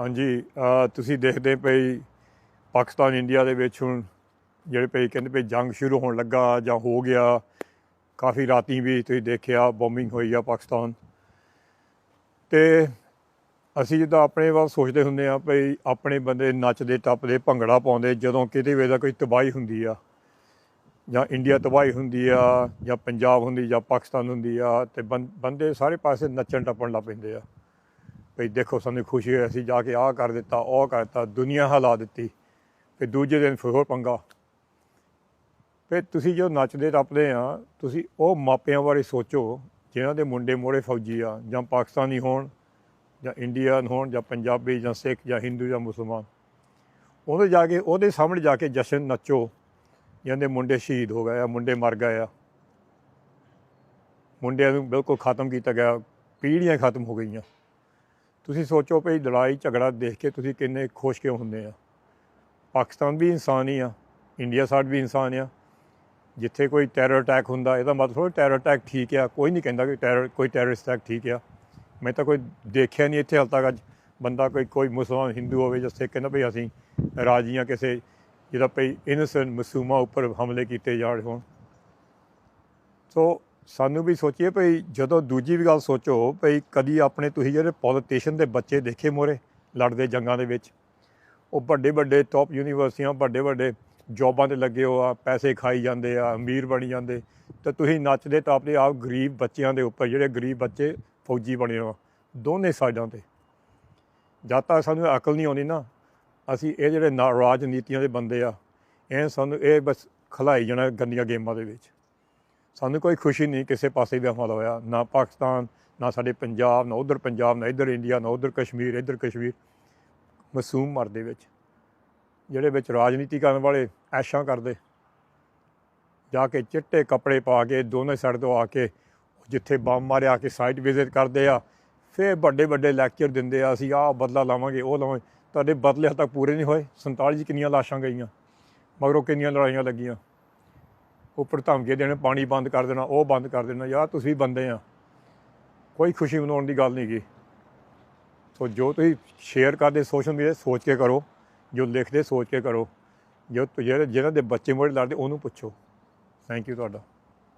ਹਾਂਜੀ ਤੁਸੀਂ ਦੇਖਦੇ ਪਈ ਪਾਕਿਸਤਾਨ, ਇੰਡੀਆ ਦੇ ਵਿੱਚ ਹੁਣ ਜਿਹੜੇ ਪਈ ਕਹਿੰਦੇ ਪਈ ਜੰਗ ਸ਼ੁਰੂ ਹੋਣ ਲੱਗਾ ਜਾਂ ਹੋ ਗਿਆ। ਕਾਫੀ ਰਾਤੀ ਵੀ ਤੁਸੀਂ ਦੇਖਿਆ ਬੰਬਿੰਗ ਹੋਈ ਆ ਪਾਕਿਸਤਾਨ। ਤੇ ਅਸੀਂ ਜਿੱਦਾਂ ਆਪਣੇ ਵੱਲ ਸੋਚਦੇ ਹੁੰਦੇ ਆ ਭਈ ਆਪਣੇ ਬੰਦੇ ਨੱਚਦੇ, ਟੱਪਦੇ, ਭੰਗੜਾ ਪਾਉਂਦੇ, ਜਦੋਂ ਕਿਤੇ ਵੇ ਦਾ ਕੋਈ ਤਬਾਹੀ ਹੁੰਦੀ ਆ, ਜਾਂ ਇੰਡੀਆ ਤਬਾਹੀ ਹੁੰਦੀ ਆ, ਜਾਂ ਪੰਜਾਬ ਹੁੰਦੀ, ਜਾਂ ਪਾਕਿਸਤਾਨ ਹੁੰਦੀ ਆ, ਤੇ ਬੰ- ਬੰਦੇ ਸਾਰੇ ਪਾਸੇ ਨੱਚਣ ਟੱਪਣ ਲੱਗ ਪੈਂਦੇ ਆ। ਵੀ ਦੇਖੋ ਸਾਨੂੰ ਖੁਸ਼ੀ ਹੋਈ, ਅਸੀਂ ਜਾ ਕੇ ਆਹ ਕਰ ਦਿੱਤਾ, ਉਹ ਕਰ ਦਿੱਤਾ, ਦੁਨੀਆ ਹਿਲਾ ਦਿੱਤੀ ਫਿਰ ਦੂਜੇ ਦਿਨ ਫਿਰ ਹੋਰ ਪੰਗਾ। ਫਿਰ ਤੁਸੀਂ ਜੋ ਨੱਚਦੇ ਟੱਪਦੇ ਆ, ਤੁਸੀਂ ਉਹ ਮਾਪਿਆਂ ਬਾਰੇ ਸੋਚੋ, ਜਿਨ੍ਹਾਂ ਦੇ ਮੁੰਡੇ ਮੋੜੇ ਫੌਜੀ ਆ, ਜਾਂ ਪਾਕਿਸਤਾਨੀ ਹੋਣ, ਜਾਂ ਇੰਡੀਅਨ ਹੋਣ, ਜਾਂ ਪੰਜਾਬੀ, ਜਾਂ ਸਿੱਖ, ਜਾਂ ਹਿੰਦੂ, ਜਾਂ ਮੁਸਲਮਾਨ। ਉਹਦੇ ਜਾ ਕੇ, ਉਹਦੇ ਸਾਹਮਣੇ ਜਾ ਕੇ ਜਸ਼ਨ ਨੱਚੋ, ਜਿਹਦੇ ਮੁੰਡੇ ਸ਼ਹੀਦ ਹੋ ਗਏ ਆ, ਮੁੰਡੇ ਮਰ ਗਏ ਆ। ਮੁੰਡਿਆਂ ਨੂੰ ਬਿਲਕੁਲ ਖਤਮ ਕੀਤਾ ਗਿਆ, ਪੀੜ੍ਹੀਆਂ ਖਤਮ ਹੋ ਗਈਆਂ। ਤੁਸੀਂ ਸੋਚੋ ਭਈ ਲੜਾਈ, ਝਗੜਾ ਦੇਖ ਕੇ ਤੁਸੀਂ ਕਿੰਨੇ ਖੁਸ਼ ਕਿਉਂ ਹੁੰਦੇ ਆ? ਪਾਕਿਸਤਾਨ ਵੀ ਇਨਸਾਨ ਹੀ ਆ, ਇੰਡੀਆ ਸਾਡ ਵੀ ਇਨਸਾਨ ਆ। ਜਿੱਥੇ ਕੋਈ ਟੈਰਰ ਅਟੈਕ ਹੁੰਦਾ, ਇਹਦਾ ਮਤਲਬ ਟੈਰਰ ਅਟੈਕ ਠੀਕ ਆ। ਕੋਈ ਨਹੀਂ ਕਹਿੰਦਾ ਕਿ ਟੈਰਰ ਕੋਈ ਟੈਰਰਿਸਟ ਅਟੈਕ ਠੀਕ ਆ। ਮੈਂ ਤਾਂ ਕੋਈ ਦੇਖਿਆ ਨਹੀਂ ਇੱਥੇ ਹਾਲ ਤੱਕ ਅੱਜ। ਬੰਦਾ ਕੋਈ ਕੋਈ ਮੁਸਲਮਾਨ, ਹਿੰਦੂ ਹੋਵੇ ਜਾਂ ਸਿੱਖ, ਕਹਿੰਦਾ ਭਈ ਅਸੀਂ ਰਾਜੀਆਂ ਕਿਸੇ, ਜਿਹਦਾ ਭਈ ਇਨੋਸੈਂਟ ਮਾਸੂਮਾਂ ਉੱਪਰ ਹਮਲੇ ਕੀਤੇ ਜਾ ਰਹੇ ਹੋਣ। ਸੋ ਸਾਨੂੰ ਵੀ ਸੋਚੀਏ ਭਈ ਜਦੋਂ ਦੂਜੀ ਵੀ ਗੱਲ ਸੋਚੋ, ਭਈ ਕਦੀ ਆਪਣੇ ਤੁਸੀਂ ਜਿਹੜੇ ਪੋਲੀਟੀਸ਼ੀਅਨ ਦੇ ਬੱਚੇ ਦੇਖੇ ਮੋਰੇ ਲੜਦੇ ਜੰਗਾਂ ਦੇ ਵਿੱਚ? ਉਹ ਵੱਡੇ ਵੱਡੇ ਟੌਪ ਯੂਨੀਵਰਸਿਟੀਆਂ ਵੱਡੇ ਵੱਡੇ ਜੌਬਾਂ ਤੇ ਲੱਗੇ ਹੋ ਆ, ਪੈਸੇ ਖਾਈ ਜਾਂਦੇ ਆ, ਅਮੀਰ ਬਣੀ ਜਾਂਦੇ। ਤੇ ਤੁਸੀਂ ਨੱਚਦੇ ਟੱਪਦੇ ਆਪ ਗਰੀਬ ਬੱਚਿਆਂ ਦੇ ਉੱਪਰ, ਜਿਹੜੇ ਗਰੀਬ ਬੱਚੇ ਫੌਜੀ ਬਣੇ ਹੋ ਦੋਨੇ ਸਾਈਡਾਂ ਤੇ। ਜਦ ਤੱਕ ਸਾਨੂੰ ਅਕਲ ਨਹੀਂ ਆਉਂਦੀ ਨਾ, ਅਸੀਂ ਇਹ ਜਿਹੜੇ ਨਾ- ਰਾਜਨੀਤੀਆਂ ਦੇ ਬੰਦੇ ਆ, ਇਹ ਸਾਨੂੰ ਇਹ ਬਸ ਖਲਾਈ ਜਾਣਾ ਗੰਦੀਆਂ ਗੇਮਾਂ ਦੇ ਵਿੱਚ। ਸਾਨੂੰ ਕੋਈ ਖੁਸ਼ੀ ਨਹੀਂ ਕਿਸੇ ਪਾਸੇ ਵੀ ਹਮਲਾ ਹੋਇਆ, ਨਾ ਪਾਕਿਸਤਾਨ, ਨਾ ਸਾਡੇ ਪੰਜਾਬ, ਨਾ ਉਧਰ ਪੰਜਾਬ, ਨਾ ਇੱਧਰ ਇੰਡੀਆ, ਨਾ ਉਧਰ ਕਸ਼ਮੀਰ, ਇੱਧਰ ਕਸ਼ਮੀਰ, ਮਾਸੂਮ ਮਰਦੇ ਵਿੱਚ, ਜਿਹੜੇ ਵਿੱਚ ਰਾਜਨੀਤੀ ਕਰਨ ਵਾਲੇ ਐਸ਼ਾਂ ਕਰਦੇ, ਜਾ ਕੇ ਚਿੱਟੇ ਕੱਪੜੇ ਪਾ ਕੇ, ਦੋਨੇ ਸਾਈਡ ਤੋਂ ਆ ਕੇ, ਜਿੱਥੇ ਬੰਬ ਮਾਰਿਆ, ਆ ਕੇ ਸਾਈਟ ਵਿਜ਼ਿਟ ਕਰਦੇ ਆ, ਫਿਰ ਵੱਡੇ ਵੱਡੇ ਲੈਕਚਰ ਦਿੰਦੇ ਆ, ਅਸੀਂ ਆਹ ਬਦਲਾ ਲਾਵਾਂਗੇ, ਉਹ ਲਾਵਾਂਗੇ, ਤੁਹਾਡੇ ਬਦਲੇ ਹਜੇ ਤੱਕ ਪੂਰੇ ਨਹੀਂ ਹੋਏ 47 ਚ ਕਿੰਨੀਆਂ ਲਾਸ਼ਾਂ ਗਈਆਂ, ਮਗਰੋਂ ਕਿੰਨੀਆਂ ਲੜਾਈਆਂ ਲੱਗੀਆਂ। ਉੱਪਰ ਧਮਕੀ ਦੇਣੇ, ਪਾਣੀ ਬੰਦ ਕਰ ਦੇਣਾ, ਉਹ ਬੰਦ ਕਰ ਦੇਣਾ, ਯਾਰ ਤੁਸੀਂ ਬੰਦੇ ਆ। ਕੋਈ ਖੁਸ਼ੀ ਮਨਾਉਣ ਦੀ ਗੱਲ ਨਹੀਂ ਗੀ। ਸੋ ਜੋ ਤੁਸੀਂ ਸ਼ੇਅਰ ਕਰਦੇ ਸੋਸ਼ਲ ਮੀਡੀਆ ਸੋਚ ਕੇ ਕਰੋ। ਜੋ ਲਿਖਦੇ, ਸੋਚ ਕੇ ਕਰੋ। ਜੋ ਜਿਹੜੇ ਜਿਹਨਾਂ ਦੇ ਬੱਚੇ ਮੋੜੇ ਲੜਦੇ, ਉਹਨੂੰ ਪੁੱਛੋ। ਥੈਂਕ ਯੂ ਤੁਹਾਡਾ।